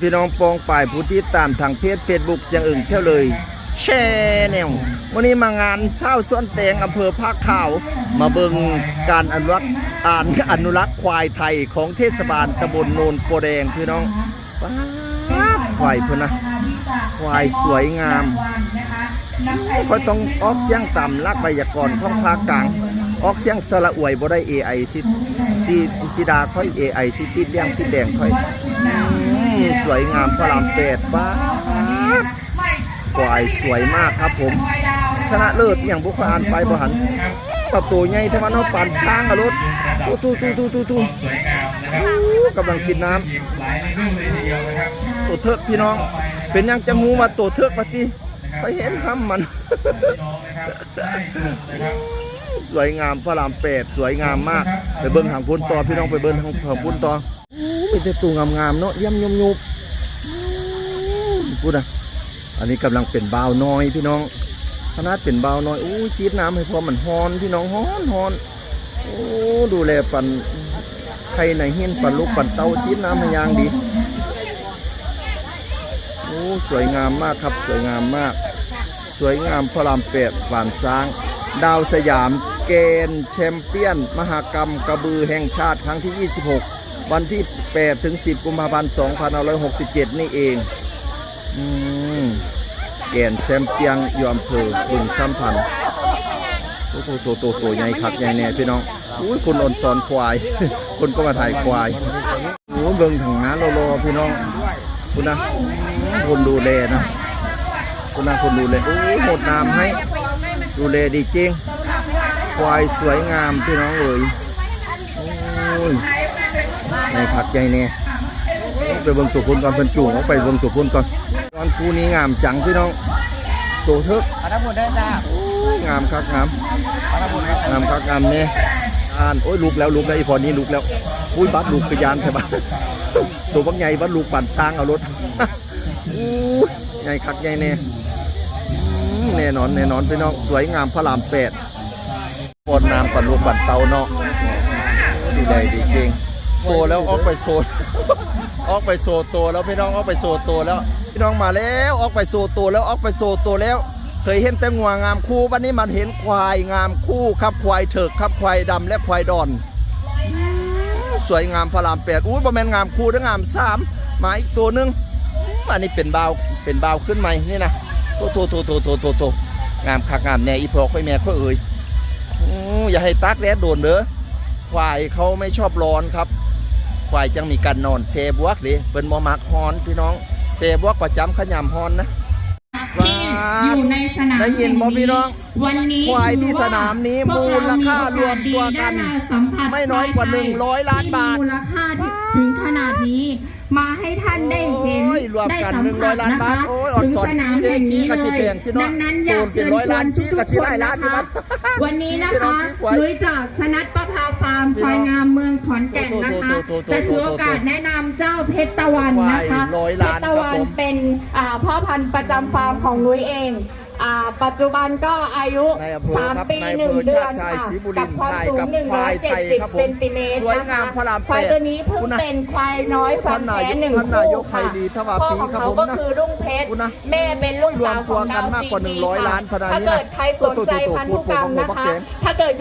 พี่น้องปองป่ายผู้ที่ตามทางเพจเฟซบุ๊กเสียงอึ่งเที่ยวเลยแชร์แนววันนี้มางานเช้าสวนแตงอำเภอภาคขาว มาเบิงการอนุรักษ์อ่านอนุรักษ์ควายไทยของเทศบาลตำบลโนนโปแดงพี่น้องป๊าควายพุ่นนะควายสวยงามค่อยต้องออกเสียงต่ำลักไวยากรณ์ของภาคกลาง ออกเสียงสระอวยบ่ได้ AI สิจีจิดาค่อย AI สิติดเลี้ยงติดแดงค่อย วยงามพระรามแปดบ้าดควายสวยมากครับผม ชนะเลิศอย่างบุคคลไปบ่หันตับตัวใหญ่ทมันอปั่นช้างอรถตู้ตู้ตู้ตู้ตู้ตู้กำลังกินน้ำตัวเทิกพี่น้อง เป็นยังจะงูมาตัวเทิกปฏิไปเห็นห้ำมันพี่น้องนะครับได้ถูกนสวยงามพระรามแปดสวยงามมาก ไปเบิ้งทางพุ่นต่อพี่น้องไปเบิ้งทางทางพุ่นต่ออู้มีแต่ตัวงามๆเนาะเยี่ยมยมยุบ พูดนะอันนี้กำลังเป็นบ่าวน้อยพี่น้องขนาดเป็นบ่าวน้อยอู้ซีดน้ำให้พอมันฮอนพี่น้องฮอนฮอนโอ้ดูแลปันไข่ในเฮียนปันลูกปันเต้าซีดน้ำให้ยางดีโอ้สวยงามมากครับสวยงามมาก สวยงามพระรามแปดฝานช้าง ดาวสยามเกณฑ์แชมเปี้ยน มหากรรมกระบือแห่งชาติครั้งที่ 26 วันที่ 8 ถึง 10 กุมภาพันธ์ 2567 นี่เอง แกนแชมเปียนอยอำเภอบึงซ้ำพันโอ้โหโตโตโตใหญ่คักใหญ่แน่พี่น้องอุ้ยคนอ่อนสอนควาย คนก็มาถ่ายควายโอ้เบิ่งถังน้ำรอๆพี่น้องคุณนะคนดูแลนะคุณนาคนดูแลโอ้ยหมดน้ำให้ ดูแลดีจริง ควายสวยงามพี่น้องเอ๋ยโอ้ยในผักใหญ่เนี่ย ไปเบิ่งตัวพุ่นก่อนเพิ่นจูงออกไปเบิ่งตัวพุ่นก่อนตอนคู่นี้งามจังพี่น้องตัวเถกขอทั้งหมดได้จ้าโอ้ยงามคักงามขอทั้งหมดได้งามคักงามเนี่ยอ่านโอ้ยลุกแล้วลุกแล้วอีพอนี้ลุกแล้วอุ้ยบัดลุกกระยานใช่ปะตัวบักใหญ่บัดลุกปั่นช้างเอารถอู้ยใหญ่คักใหญ่เนี่ยอืมแน่นอนแน่นอนพี่น้องสวยงามพระรามแปดปนน้ำปันลูกปันเตาเนาะดีใดดีเก่ง โตแล้วออกไปโซนออกไปโซโตแล้วพี่น้องออกไปโซโตแล้ว พี่น้องมาแล้วออกไปโซโตแล้วออกไปโซโตแล้ว เคยเห็นแต่งัวงามคู่วันนี้มันเห็นควายงามคู่ครับควายเถิกครับควายดำและควายดอน สวยงามพระรามแปดอุ้ยประมาณงามคู่ทั้งามสามมาอีกตัวนึงอันนี้เป็นเบาเป็นเบาขึ้นไหมนี่นะโตโตโตโตโตโตโตงามคักงามแน่อีพอค่อยแม่ค่อยเอ่ยอืออย่าให้ตักแดดโดนเด้อควายเขาไม่ชอบร้อนครับ ควายจังมีการนอนเซบวกดิเป็นมอมักฮอนพี่น้องเซบวกประจำขยำฮอนนะที่อยู่ในสนามได้ยินบ่พี่น้อง วันนี้ควายที่สนามนี้พวกมูลค่ารวมตัวกันได้มาสัมผัสไม่น้อยกว่าควไท100ล้านบาทที่มีมูลค่าที่ถึงขนาดนี้ มาให้ท่านได้เห็นโอ้ยรวมได้กันสัมผัส100ล้านนะบาคะทโอ้ยอ่อนถึงสอนสนามแห่งนี้ขี้กระเลสิยเตียงพี่น้องดังนั้นอยากโอนเป็เชินญร้อยชวล้านนขี้ทุกระกสิๆคได้นล้านนะพี่น้คะองวันนี้นะพี่น้องคะขี้ควายลุยจากชนัดประภาฟาร์มควาย นะคะโตโตโตโตโตจะถือโอกาสแนะนำเจ้าเพชรตะวันนะคะควายร้อยเพล้าชนรตะวัครับนผมเป็นอ่าพ่อพันธุ์ประจำฟาร์มของนุ้ยเองอ่าปัจจุบันก็อายุในอำเภอครับ3 ปีในหนึ่งอำเภอเดือนชาติชายค่ะศรีบุริกันบทร์ความสูกังบควายไทยครับผม170เซนติเมตรสวยงามนะคะพระรามควายแปดตัวนี้เพิ่งคุณนะเป็นควายน้อยฟันท่านนายแท้กหนึ่งท่านนายกคู่ค่ะไพรีทวาพ่อปีของครับเขาผมก็นะคือรุ่งเพชรคุณนะแม่เป็นลูกสาวของรวมตัวกันดาวมากกว่าซี100ล้านพนันถ้านี้นะเกิดใครสนใจพันธุกรรมนะคะ ถ้าเกิด